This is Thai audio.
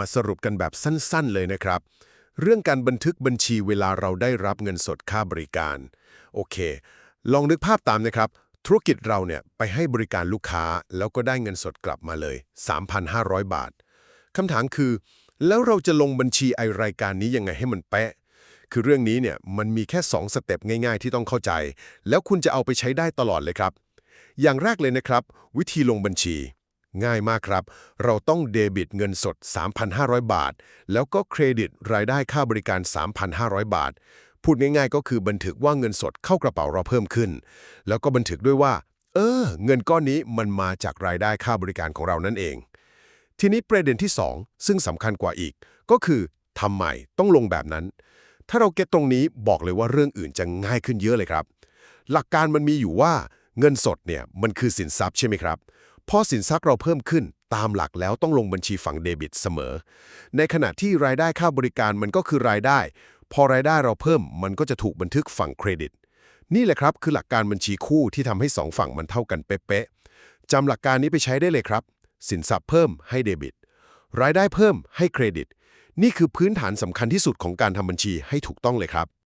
มาสรุปกันแบบสั้นๆเลยนะครับ เรื่องการบันทึกบัญชีเวลาเราได้รับเงินสดค่าบริการ โอเค ลองนึกภาพตามนะครับ ธุรกิจเราเนี่ยไปให้บริการลูกค้าแล้วก็ได้เงินสดกลับมาเลย 3,500 บาทคำถามคือ แล้วเราจะลงบัญชีไอรายการนี้ยังไงให้มันเป๊ะคือเรื่องนี้เนี่ยมันมีแค่ 2 สเต็ปง่ายๆ ที่ต้องเข้าใจ แล้วคุณจะเอาไปใช้ได้ตลอดเลยครับ อย่างแรกเลยนะครับ วิธีลงบัญชี ง่ายมากครับ เราต้องเดบิตเงินสด 3,500 บาท แล้วก็เครดิตรายได้ค่าบริการ 3,500 บาท พูดง่ายๆ ก็คือบันทึกว่าเงินสดเข้ากระเป๋าเราเพิ่มขึ้น แล้วก็บันทึกด้วยว่า เออ เงินก้อนนี้มันมาจากรายได้ค่าบริการของเรานั่นเอง ทีนี้ประเด็นที่ 2 ซึ่งสำคัญกว่าอีก ก็คือทำไมต้องลงแบบนั้น ถ้าเราเก็ตตรงนี้บอกเลยว่าเรื่องอื่นจะง่ายขึ้นเยอะเลยครับ หลักการมันมีอยู่ว่าเงินสดเนี่ยมันคือสินทรัพย์ใช่ไหมครับ พอสินทรัพย์เราเพิ่มขึ้นตามหลักแล้วต้องลงบัญชีฝั่งเดบิตเสมอ ในขณะที่รายได้ค่าบริการมันก็คือรายได้ พอรายได้เราเพิ่มมันก็จะถูกบันทึกฝั่งเครดิต นี่แหละครับคือหลักการบัญชีคู่ที่ทำให้สองฝั่งมันเท่ากันเป๊ะๆจำหลักการนี้ไปใช้ได้เลยครับ สินทรัพย์เพิ่มให้เดบิต รายได้เพิ่มให้เครดิต นี่คือพื้นฐานสำคัญที่สุดของการทำบัญชีให้ถูกต้องเลยครับ